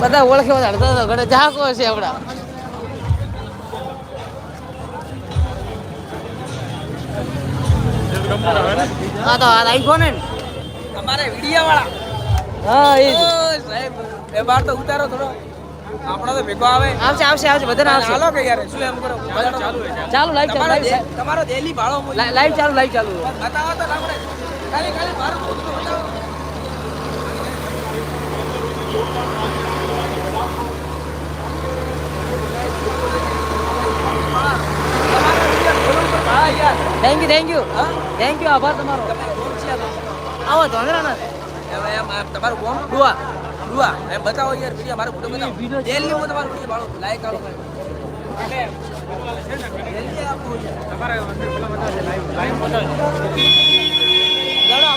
બધા ઓળખે બધા તો ઘરે છે આપડા હા તો આ આઈફોન ને. અમારે વિડિયા વાળા હા એ. સાહેબ એ બાર તો ઉતારો થોડો. આપણો તો ભેગો આવે. આવશે આવશે આવશે બધાને આવશે. ચાલો કે યાર શું એમ કરો? ચાલુ ચાલુ લાઈવ ચાલુ તમારો લાઈવ દે- તમારો ડેલી ભાળો લાઈવ ચાલુ લાઈવ ચાલુ. બતાવો તો આપણે ખાલી ખાલી મારું બતાવો તમારો વિડિયો ખોલું તો હા યાર થેન્ક યુ થેન્ક યુ હા થેન્ક યુ આભાર તમારો? આવો તો વાંધો ના હવે એમ આ તમારું કોણ ડુઆ ડુઆ એમ બતાવો યાર વિડિયો મારો ફોટો બતાવો. ડેલી હું તમારો વિડિયો બાળો લાઈક કરો ડેલી લાઈવ છે. ચાલો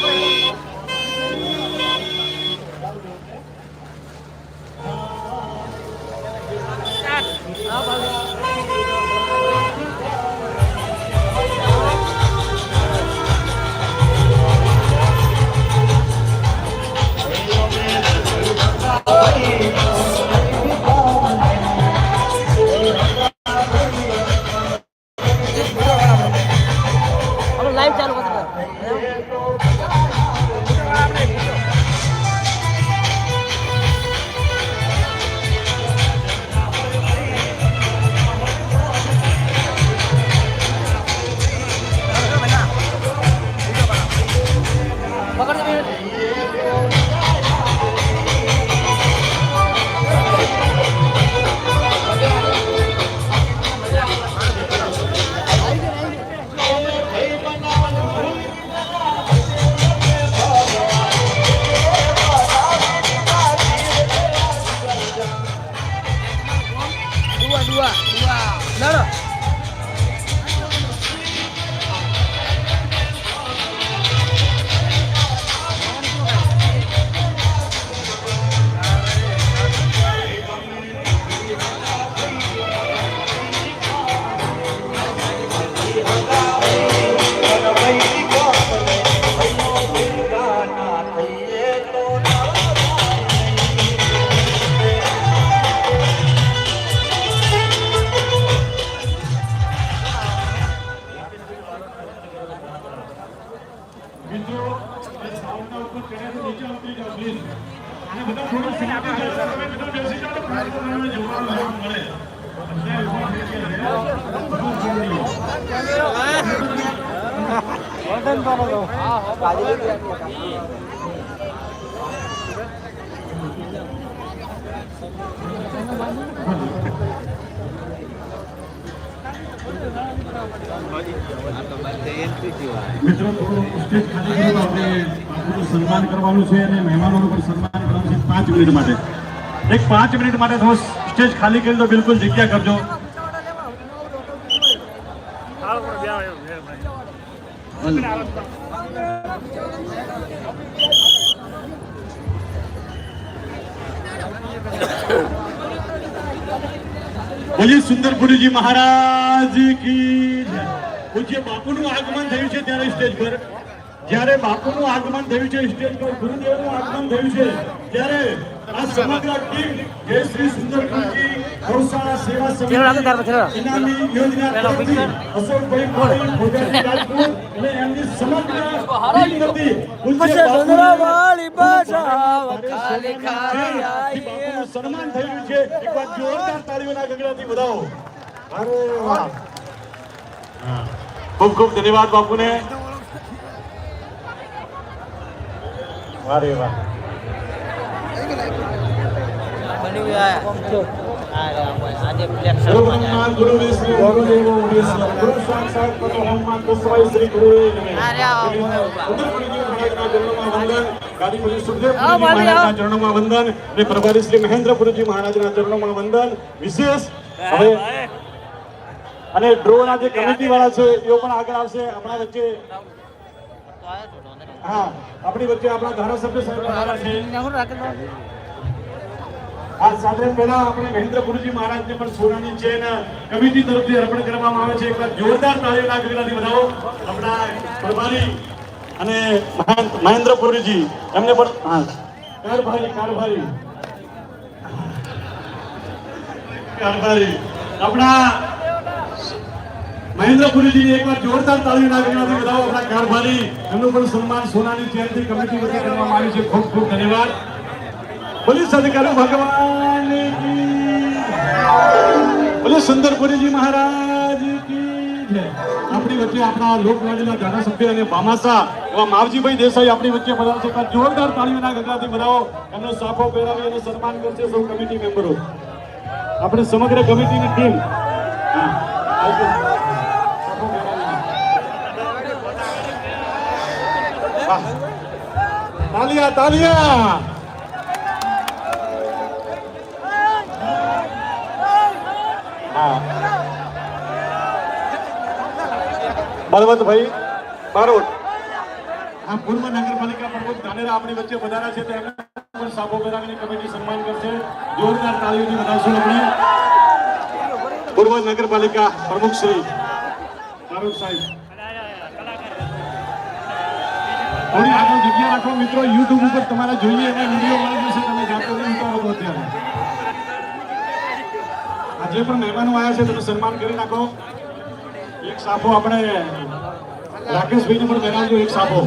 મિત્રો થોડું સ્ટેજ સન્માન કરવાનું છે અને મહેમાનોનું પણ સન્માન કરવાનું છે પાંચ મિનિટ માટે. એક પાંચ મિનિટ માટે તમે સ્ટેજ ખાલી કરી દો, બિલકુલ જગ્યા કરજો બોલીએ સુંદરપુરીજી મહારાજ કી જય. પૂજ્ય બાપુનું આગમન થયું છે ત્યારે સ્ટેજ પર જ્યારે બાપુનું આગમન થયું છે સ્ટેજ પર ગુરુદેવનું આગમન થયું છે ત્યારે આ સમગ્ર ટીમ જય શ્રી સુંદરપુરજી ગૌશાળા સેવા. સમિતિ ઇનામી યોજના તરફથી અશોકભાઈ પાટીલ, ભોગાજી રાજપૂત અને એમની સમગ્ર ટીમ હતી. પૂજ્ય બાપુનું બાપુનું સન્માન થયું છે એકવાર જોરદાર તાળીઓના ગગડાથી વધાવો. અરે વાહ. ખૂબ ખૂબ ધન્યવાદ બાપુને અરે વાહ બની ગયા આજે ફ્લેક્સ ગુરુ બ્રહ્મા ગુરુ વિષ્ણુ ગુરુ દેવો મહેશ્વર ગુરુ સાક્ષાત પરબ્રહ્મા તસ્મૈ શ્રી ગુરુવે નમઃ અરે વાહ. ઉદયપુરીજી વાહ ચરણોમાં વંદન અને પ્રભારી શ્રી મહેન્દ્રપુરીજી મહારાજના ચરણોમાં વંદન. વિશેષ હવે અને ડ્રોના જે કમિટી વાળા છે એઓ પણ આગળ આવશે. આપણા વચ્ચે હા આપણી વચ્ચે આપણા ધારાસભ્ય સાહેબ આવવાના છે. આ સાથે પહેલા આપણે મહેન્દ્ર ગુરુજી મહારાજને પણ સોનાની ચેન કમિટી તરફથી અર્પણ કરવામાં આવે છે. એકવાર જોરદાર તાળીઓ ગગડાથી વધાવો આપણા પ્રભારી અને મહેન્દ્ર મહેન્દ્ર પુરીજી એમને પણ હા. કારભારી કારભારી. કારભારી. આપણા મહેન્દ્ર પુરીજીને એકવાર જોરદાર તાળીના ગગડાથી વધાવો આપણા કારભારી. એમનું પણ સન્માન સોનાની ચેનથી કમિટી વતી કરવામાં આવ્યું છે. ખૂબ ખૂબ ધન્યવાદ. પોલીસ અધિકારી ભગવાન બોલે સુંદરપુરીજી મહારાજ આપણી વચ્ચે આપણા લોકલાડીના ધારાસભ્ય અને ભામાસા એવા માવજીભાઈ દેસાઈ આપણી વચ્ચે બધા છે. જોરદાર તાળીઓના ગગડાથી બધાઓ એમનો સાફો પહેરાવી અને સન્માન કરશે સૌ કમિટી મેમ્બરો. આપણે સમગ્ર કમિટીની ટીમ. હા, આવજો. સાફો પહેરાવીને. વાહ. તાલિયા તાલિયા. બળવંતભાઈ, બારોટ. આ પૂર્વ નગરપાલિકા પ્રમુખ ધાનેરા આપણી વચ્ચે વધારા છે, તો એમને પણ સાબો પહેરાવીને કમિટી સન્માન કરશે. જોરદાર તાળીઓથી વધારશું આપણે. પૂર્વ નગરપાલિકા પ્રમુખ શ્રી બારોટ સાહેબ. થોડી આગળ જગ્યા રાખો મિત્રો. યુટ્યુબ ઉપર તમારે જોઈએ એના વીડિયો મળી જશે. તમે જાતે ઉતારો અત્યારે. આ જે પણ મહેમાનો આવ્યા છે તમે સન્માન કરી નાખો. એક સાફો આપણે રાકેશભાઈને પણ બનાવજો એક સાફો.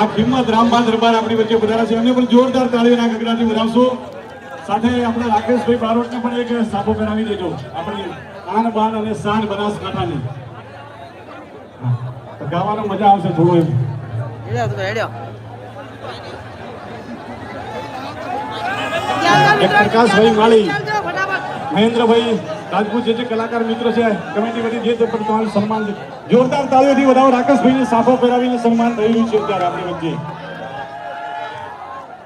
આ કિંમત રામભા દરબાર આપણી વચ્ચે વધારા છે. એમને પણ જોરદાર તાળીઓના ગગડાથી વધાવશું સાથે આપણે રાકેશભાઈ બારોટને પણ એક સાફો બનાવી દેજો. આપણી આન બાન અને સાન બનાસકાંઠાની. હા, ગાવાનો મજા આવશે થોડું એમ. પ્રકાશભાઈ માળી. મહેન્દ્રભાઈ રાજપૂત જે જે કલાકાર મિત્રો છે કમિટી વતી જે પણ તમારું સન્માન છે. જોરદાર તાળીઓથી વધાવો રાકેશભાઈને સાફો પહેરાવીને સન્માન રહ્યું છે અત્યારે આપણી વચ્ચે.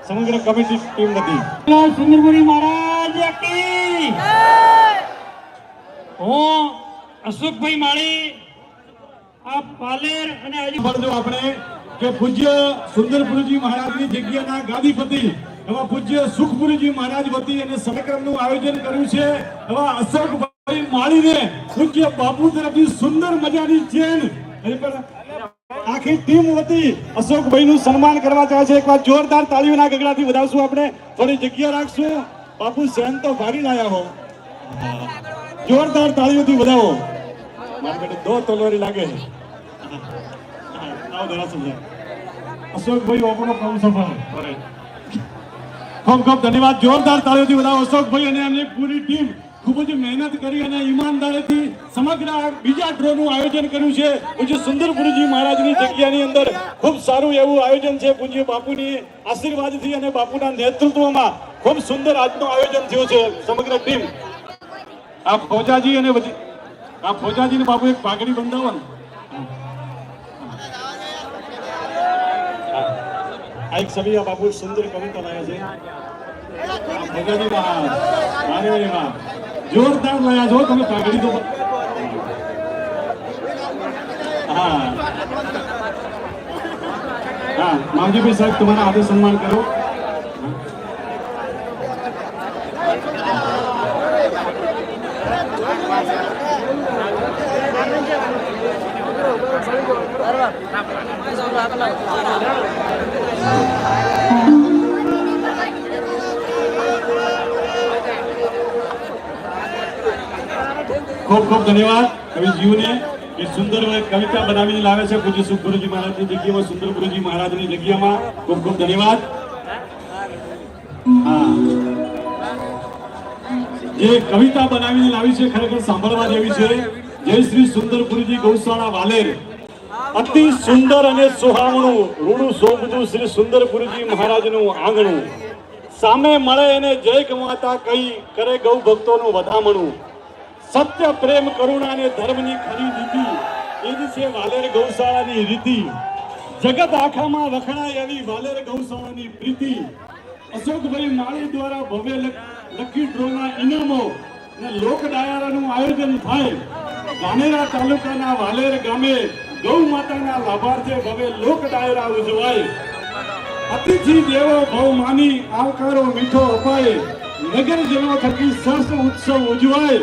સમગ્ર કમિટી ટીમ હતી સુંદરપુરી મહારાજ હું અશોકભાઈ માળી આ પાલેર અને આજે આપણે કે પૂજ્ય સુંદરપુરજી મહારાજની જગ્યાના ગાદીપતિ, એવા પૂજ્ય સુખપુરીજી મહારાજ વતી અને સમક્રમનું આયોજન કર્યું છે. એવા અશોકભાઈ માળીને પૂજ્ય બાપુ તરફથી સુંદર મજાની ચેન. આખી ટીમ વતી અશોકભાઈ નું સન્માન કરવા જાય છે. એકવાર જોરદાર તાળીઓના ગગડાથી વધાવશું આપણે. થોડી જગ્યા રાખશું. બાપુ સેન તો ભારી લાયા હો. જોરદાર તાળીઓથી વધાવો. મારા દો તલવારી લાગે આવો ધારાસભ્ય. અશોકભાઈ આપણો કામ સફળ ખૂબ ખૂબ ધન્યવાદ. જોરદાર તાળીઓથી વધાવો અશોકભાઈ અને એમની પૂરી ટીમ ખૂબ જ મહેનત કરી અને ઈમાનદારીથી સમગ્ર બીજા ડ્રોનું આયોજન કર્યું છે. પૂજ્ય સુંદરપુરજી મહારાજની જગ્યાની અંદર ખૂબ સારું એવું આયોજન છે. પૂજ્ય બાપુની આશીર્વાદથી અને બાપુના નેતૃત્વમાં ખૂબ સુંદર આજનું આયોજન થયું છે સમગ્ર ટીમ. આ ફોજાજી અને બધી આ ફોજાજીને બાપુ એક પાઘડી બંધાવો ને આ એક સભી બાપુ સુંદર કવિતા લાયા છે. આ ફોજાજી મહારાજ વારે વારે જોરદાર લાયા છો તમે પાઘડી તો. હા. હા, માવજીભાઈ સાહેબ, તમારા આદર સન્માન કરો. ખૂબ ખૂબ ધન્યવાદ. કવિજીઓને એ સુંદર કવિતા બનાવીને લાવે છે પૂજ્ય સુખ ગુરુજી મહારાજની જગ્યામાં સુંદર ગુરુજી મહારાજની જગ્યામાં. ખૂબ ખૂબ ધન્યવાદ. જે કવિતા બનાવીને લાવી છે, ખરેખર સાંભળવા જેવી છે. જય શ્રી સુંદર ગુરુજી ગૌશાળા વાલેર. અતિ સુંદર અને સુહાવણું રૂડું શોભતું શ્રી સુંદરપુરીજી મહારાજનું આંગણું. સામે મળે એને જય માતા કહી કરે ગૌ ભક્તોનું વધામણું. સત્ય પ્રેમ કરુણા અને ધર્મની ખરી નીતિ, એ જ છે વાલેર ગૌશાળાની રીતિ. જગત આખામાં વખણાય એવી વાલેર ગૌશાળાની પ્રીતિ. અશોકભાઈ માળી દ્વારા ભવ્ય લકી ડ્રોના ઇનામો અને લોક ડાયરાનું આયોજન થાય. ધાનેરા તાલુકાના વાલેર ગામે ગૌ માતાના લાભાર્થે ભવે લોક ડાયરા ઉજવાય. અતિથિ દેવો ભવ માની આવકારો મીઠો અપાય. નગરજનો થકી સરસ ઉત્સવ ઉજવાય.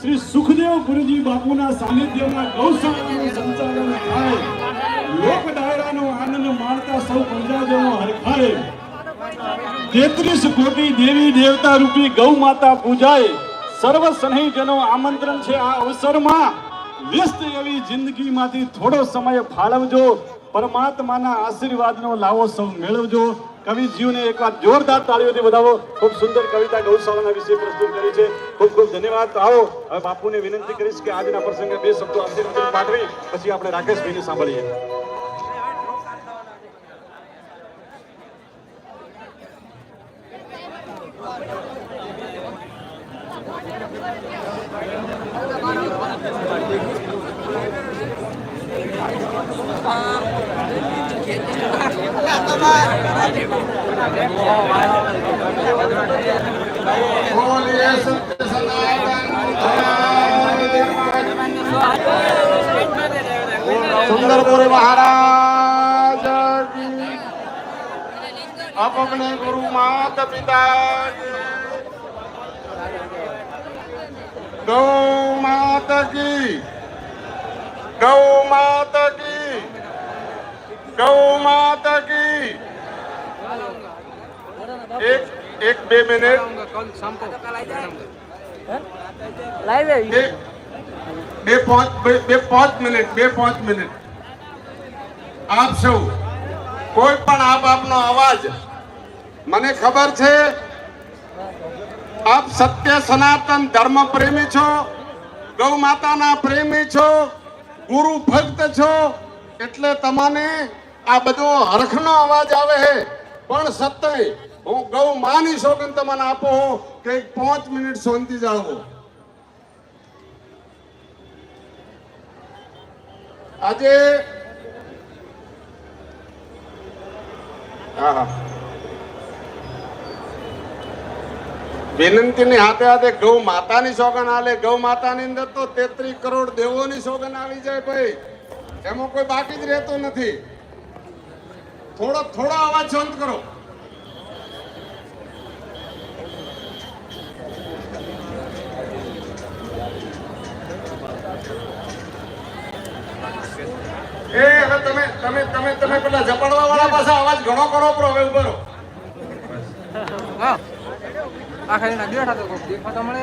શ્રી સુખદેવ ગુરુજી બાપુના સાનિધ્યમાં ગૌશાળાનું સંચાલન થાય. લોક ડાયરાનો આનંદ માણતા સૌ પ્રજાજનો હરખાય. તેત્રીસ કોટી દેવી દેવતા રૂપી ગૌ માતા પૂજાય. સર્વ સ્નેહીજનો આમંત્રણ છે આ અવસરમાં. વ્યસ્ત એવી જિંદગીમાંથી થોડો સમય ફાળવજો, પરમાત્માના આશીર્વાદનો લાવો સૌ મેળવજો. કવિજીઓને એકવાર જોરદાર તાળીઓથી વધાવો. ખૂબ સુંદર કવિતા ગૌશાળાના વિશે પ્રસ્તુત કરી છે. ખૂબ ખૂબ ધન્યવાદ. આવો, હવે બાપુને વિનંતી કરીશ કે આજના પ્રસંગે બે શબ્દો આશીર્વાદ પાઠવી. પછી આપણે રાકેશભાઈને સાંભળીએ. સુંદરપુરી મહારાજ અપમને ગુરુ માત પિતા ગૌ માત કી ગૌ માત કી. ગૌ માતા કી. એક એક બે મિનિટ. લાઈવ બે પાંચ બે બે પાંચ મિનિટ બે પાંચ મિનિટ. આપ સૌ કોઈ પણ આપ આપનો અવાજ મને ખબર છે આપ સત્ય સનાતન ધર્મ પ્રેમી છો ગૌ માતાના પ્રેમી છો ગુરુ ભક્ત છો એટલે તમને આ બધો હરખનો અવાજ આવે પણ સત્ય, હું ગૌ માની સોગંદ તમને આપો કે પાંચ મિનિટ શાંતિ જાળવો. આજે હા. વિનંતીની હાથે હાથે ગૌ માતાની સોગન આલે. ગૌ માતાની અંદર તો તેત્રીસ કરોડ દેવોની સોગન આવી જાય ભાઈ. એમાં કોઈ બાકી જ રહેતો નથી. થોડો થોડો અવાજ શાંત કરો. એ, હવે તમે તમે તમે તમે પેલા ઝપાડવા વાળા પાસે અવાજ ઘણો કરો પ્રો હવે હા. આ ખાલી ના બેઠા તો કોક દેખાતા મળે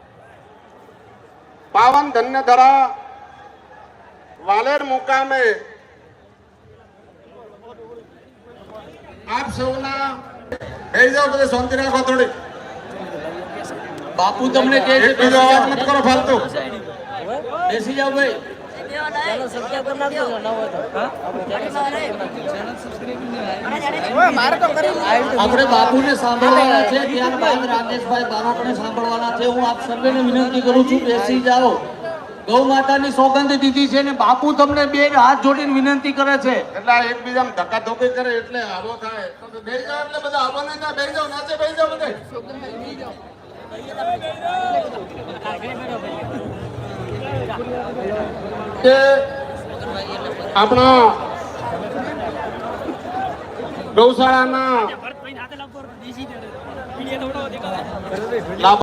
પાવન ધન્ય ધરા વાલેર મુકામે આપ સૌના બેસી જાઓ બધે શાંતિ રાખો થોડી બાપુ તમને કે કરો ફાલતુ બેસી જાઓ ભાઈ આપણે બાપુને સાંભળવાના છે ત્યારબાદ રાકેશભાઈ બારોટને સાંભળવાના છે હું આપ સર્વેને વિનંતી કરું છું બેસી જાઓ ગૌ માતાની સોગંદ દીધી છે ને બાપુ તમને બે હાથ જોડીને વિનંતી કરે છે એટલે એકબીજા ધક્કા ધોકી કરે એટલે આવો થાય તો એટલે બધા આવો નહીં થાય નાચે બેસી જાવ બધે કે આપણા ગૌશાળાના લાભ